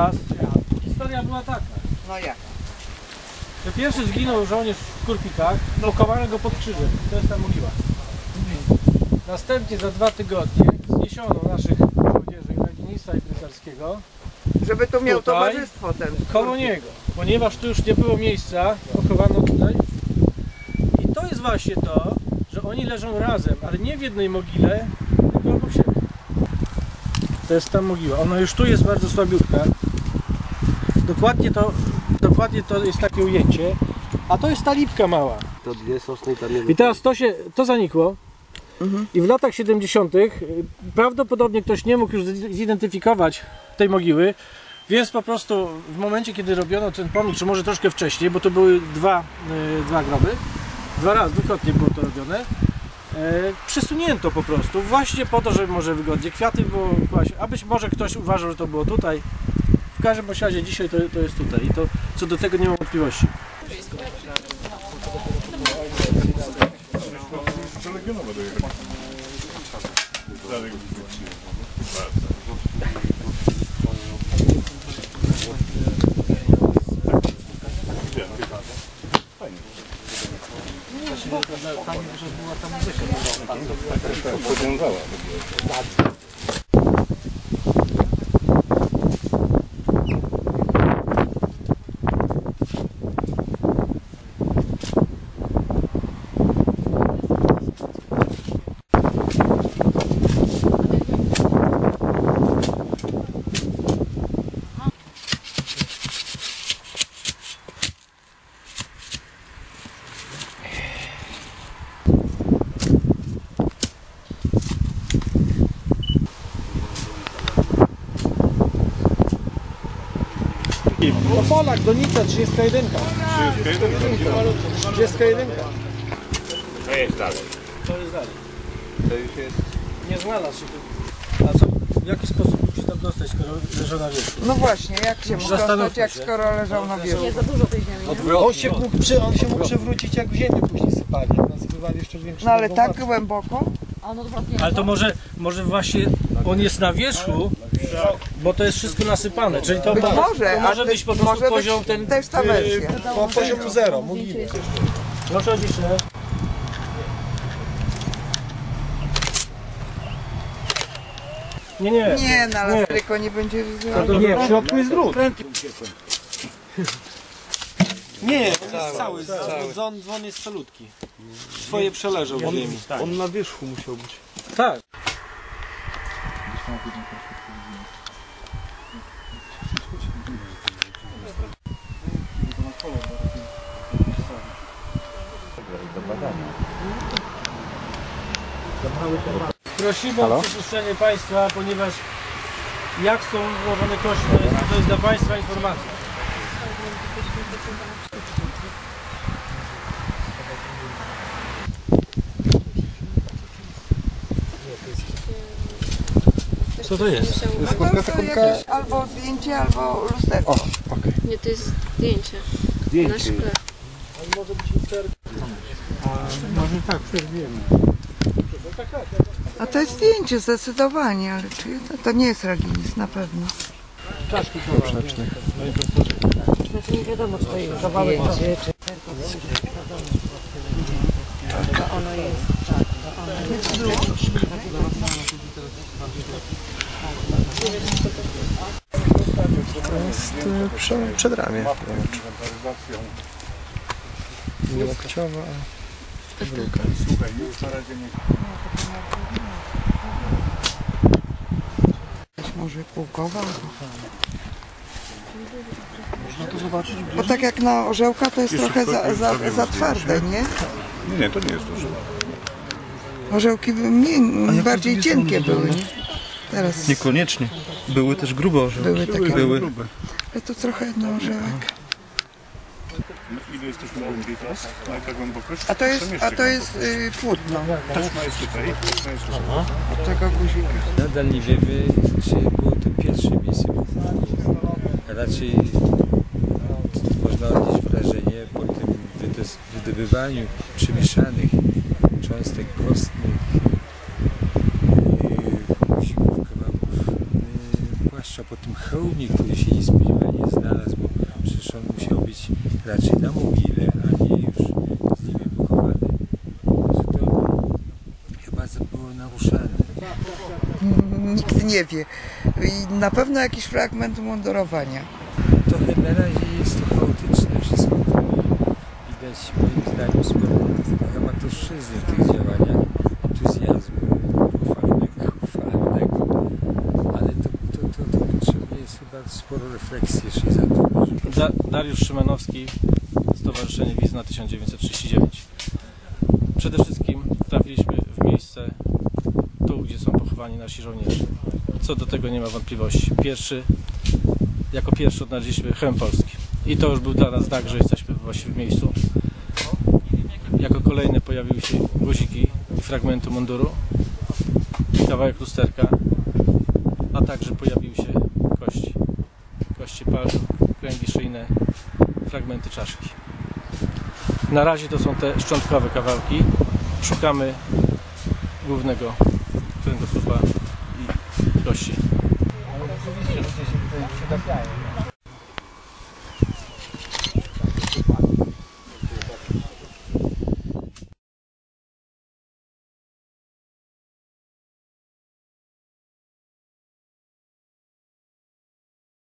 raz historia była taka. No jak? że pierwszy zginął żołnierz w Kurpikach, blokowano go pod krzyżem. To jest ta mogiła. Następnie za dwa tygodnie zniesiono naszych żołnierzy Legionista i Prytarskiego Żeby tu miał Tutaj? towarzystwo ten. koło niego, ponieważ tu już nie było miejsca, pochowano tutaj. I to jest właśnie to, że oni leżą razem, ale nie w jednej mogile, tylko obok siebie. To jest ta mogiła. Ona już tu jest bardzo słabiutka. Dokładnie to, dokładnie to jest takie ujęcie. A to jest ta lipka mała. To dwie sosny tam jest. I teraz to się, to zanikło. Mhm. I w latach 70. y, prawdopodobnie ktoś nie mógł już zi- zidentyfikować tej mogiły, więc po prostu w momencie, kiedy robiono ten pomnik, czy może troszkę wcześniej, bo to były dwa, y, dwa groby, dwa razy, dwukrotnie było to robione, y, przesunięto po prostu, właśnie po to, żeby może wygodnie kwiaty było a być może ktoś uważał, że to było tutaj. W każdym bądź razie dzisiaj to, to jest tutaj i to co do tego nie mam wątpliwości. No Polak, Donica, 31. 31. To jest dalej. To jest dalej. To już jest. Nie znalazł się tu. A co, w jaki sposób mógł się tam dostać, skoro leżał na wierzchu? No właśnie, jak się mógł dostać, jak się. skoro leżał na wierzchu? On się, mógł, przy, on się mógł przewrócić jak w ziemię później sypali, nasypywali jeszcze większe No ale tak głęboko? Ale to może, może właśnie on jest na wierzchu, bo to jest wszystko nasypane, czyli to, Być to może, może a być po ty- prostu może poziom ten... też ta wersja. Po poziomu zero, mówimy. Proszę o ciszę. Nie, nie. Nie, no ale Nie. tylko nie będzie To Nie, w środku jest drut. Nie, on jest cały, dzwon, dzwon jest calutki. Swoje przeleżał w ziemi. On na wierzchu musiał być. Prosimy o przypuszczenie Państwa, ponieważ jak są ułożone jest, to jest dla Państwa informacja. Co to jest? No to, to jakieś albo zdjęcie, albo lusterko. Nie, to jest zdjęcie. Na Zdjęcie. szkle. A to jest zdjęcie zdecydowanie, ale czy to, to nie jest Raginis na pewno. To jest e, prze, przedramię. Nie łokciowa, a druga. Może półkowa? Można to zobaczyć Bo tak jak na orzełka to jest trochę za, za, za twarde, nie? Nie, nie, to nie jest duże. Orzełki by mniej, bardziej cienkie były. nie? Teraz Niekoniecznie. Były też grube orzełki. były takie. Były. Ale to trochę na orzełek. Ile jesteśmy głębiej teraz? Na jaka głębokość? A to jest, a to jest y, płótno Taśma jest tutaj. Taśma jest tutaj. od tego guzika. Nadal nie wiemy, czy było to pierwsze miejsce. Raczej można odnieść wrażenie po tym wydobywaniu przemieszanych cząstek kostnych, e, guzików, kawałków e, płaszcza po tym hełmie, który się niespodziewanie znalazł, bo przecież on musiał być raczej na mogile, a nie już z nimi wychowany. Że to chyba było naruszane. Nikt nie wie. I na pewno jakiś fragment mundurowania. To na razie jest to chaotyczne. Widać moim zdaniem sporo amatorszczyzny w tych działaniach, entuzjazmu uchwalnego. Ale to, to, to, to jest chyba sporo refleksji jeszcze za to. Da Dariusz Szymanowski, Stowarzyszenie Wizna 1939. Przede wszystkim trafiliśmy w miejsce tu, gdzie są pochowani nasi żołnierze. Co do tego nie ma wątpliwości. Pierwszy, jako pierwszy odnaleźliśmy hełm polski. I to już był dla nas znak, że jesteśmy w właściwym miejscu. Jako kolejny pojawiły się guziki i fragmenty munduru, kawałek lusterka, a także pojawiły się kości. Kości palców, kręgi szyjne, fragmenty czaszki. Na razie to są te szczątkowe kawałki. Szukamy głównego kręgosłupa i kości.